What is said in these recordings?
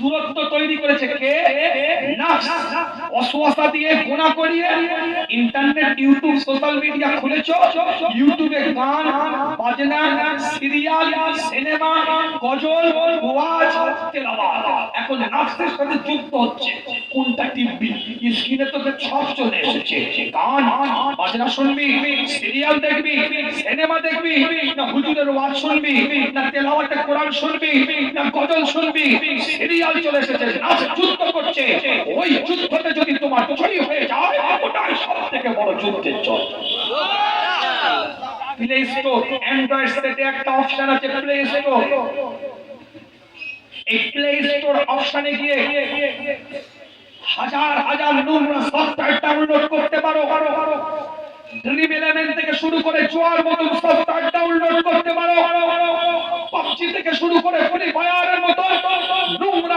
দূরত্ব তৈরি করেছে কে? নাফস অসওয়াসা দিয়ে গোনা করিয়ে ইন্টারনেট, ইউটিউব, সোশ্যাল মিডিয়া খুলেছো? ইউটিউবে গান, বাজনা, সিরিয়াল, সিনেমা, গজল, ওয়াজ এখন নাফসের সাথে যুক্ত হচ্ছে। কোনটা টিভি স্ক্রিনে তো সব চলে এসেছে। গান, বাজনা শুনবি, সিরিয়াল দেখবি, সিনেমা দেখবি, না হুজুরের ওয়াজ শুনবি, না তেলাওয়াতে কোরআন শুনবি, না গজল শুনবি, সিরিয়াল চলে এসেছে নাচ যুদ্ধ করছে। ওই যুদ্ধতে যদি তোমার চুরি হয়ে যায়, ওটাই সব থেকে বড় যুদ্ধের জল প্লে স্টোর অ্যান্ড্রয়েড সেটে একটা অপশন আছে প্লে স্টোর এই প্লে স্টোর অপশনে গিয়ে হাজার হাজার নোংরা সফটওয়্যার ডাউনলোড করতে পারো। ড্রিম ইলেভেন থেকে শুরু করে জোয়ার মতন সফটওয়্যার ডাউনলোড করতে পারো। পাবজি থেকে শুরু করে ফ্রি ফায়ারের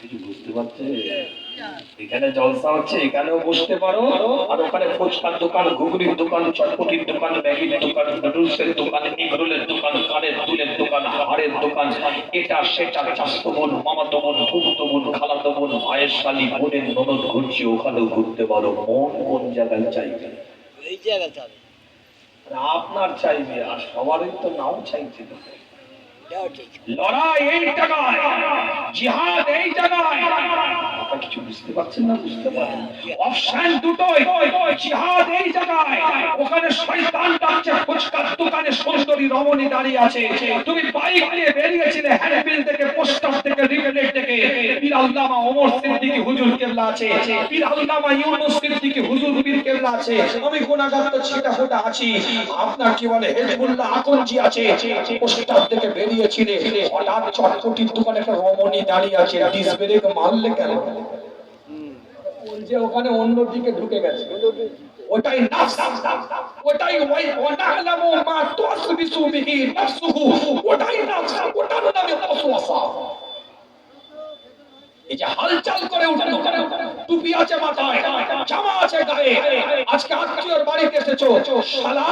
কিছু বুঝতে পারছে? এখানে জলসা হচ্ছে এখানেও বসতে পারো। আর ওখানে ফুচকার দোকান ঘুগনির দোকান চটপটির দোকান ম্যাগির দোকান নুডলসের দোকান এগরোলের দোকান কানের দুলের দোকান হাড়ের দোকান। এটা সেটা চাষতো বোন মামাতো বোন ফুফতো বোন খালাতো বোন ভাইয়ের শালি বোনের ননদ ঘুরছি ওখানেও ঘুরতে পারো। মন কোন জায়গায় চাইবে? এই আর আপনার চাইবে আর সবারই তো নাও চাইছে। লড়াই এই জায়গায়, জিহাদ এই জায়গায়। কিছু বুঝতে পারছেন না, বুঝতে পারেন? অপশন দুটোই, জিহাদ এই জায়গায়। ওখানে শয়তান ডাকছে, ফুচকার দোকানে সুন্দরী রমণী দাঁড়িয়ে আছে। তুমি বাইক নিয়ে বেরিয়েছিলে হ্যান্ডবিল থেকে, পোস্টার থেকে রিভেলেট থেকে। ওমর হুজুর কেবলা আছে। ইউনুস হুজুর কেবলা আছে। আমি তো ছিটা আছি। আপনার কি বলে হেজবুল্লাহ আকনজি আছে? পোস্টার থেকে বেরিয়েছিলে হঠাৎ চটপটির দোকানে একটা রমণী দাঁড়িয়ে আছে ডিস ব্রেক মারলে কেন? যে ওখানে অন্যদিকে ঢুকে গেছে। ওটাই ওটাই ওই ওনালামু মা তুসবিসু বিহি নাফসুহু। ওটাই নাফস, ওটার নামে ওয়াসওয়াসা এই যে হালচাল করে উঠে টুপি আছে মাথায়, জামা আছে গায়ে। আজকে আত্মীয়র বাড়িতে এসেছ, শালা।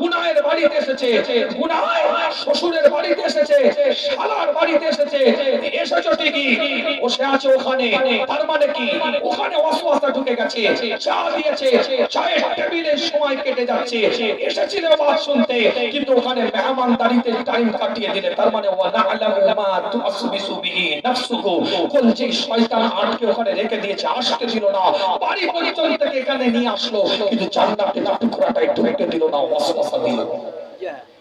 গুনায়ের বাড়িতে এসেছে গুনায় শ্বশুরের বাড়িতে এসেছে, শালার বাড়িতে এসেছে। এসেছ ঠিকই। বসে আছে ওখানে। তার মানে কি? ওখানে অসুয়াসা ঢুকে গেছে। চা দিয়েছে। চায়ের টেবিলের সময় কেটে যাচ্ছে। এসেছিল বাদ শুনতে। কিন্তু ওখানে মেহমানদারিতে টাইম কাটিয়ে দিলে। তার মানে ওয়া না'লামু মা তুসবিসু বিহি নাফসুহু। কুল যে শয়তান আটকে ওখানে রেখে দিয়েছে, আসতে দিল না। বাড়ি পর্যন্ত থেকে এখানে নিয়ে আসলো। কিন্তু জান্নাতে একটু ঢুকতে দিল না ওয়াসওয়াসা দিল। Yeah.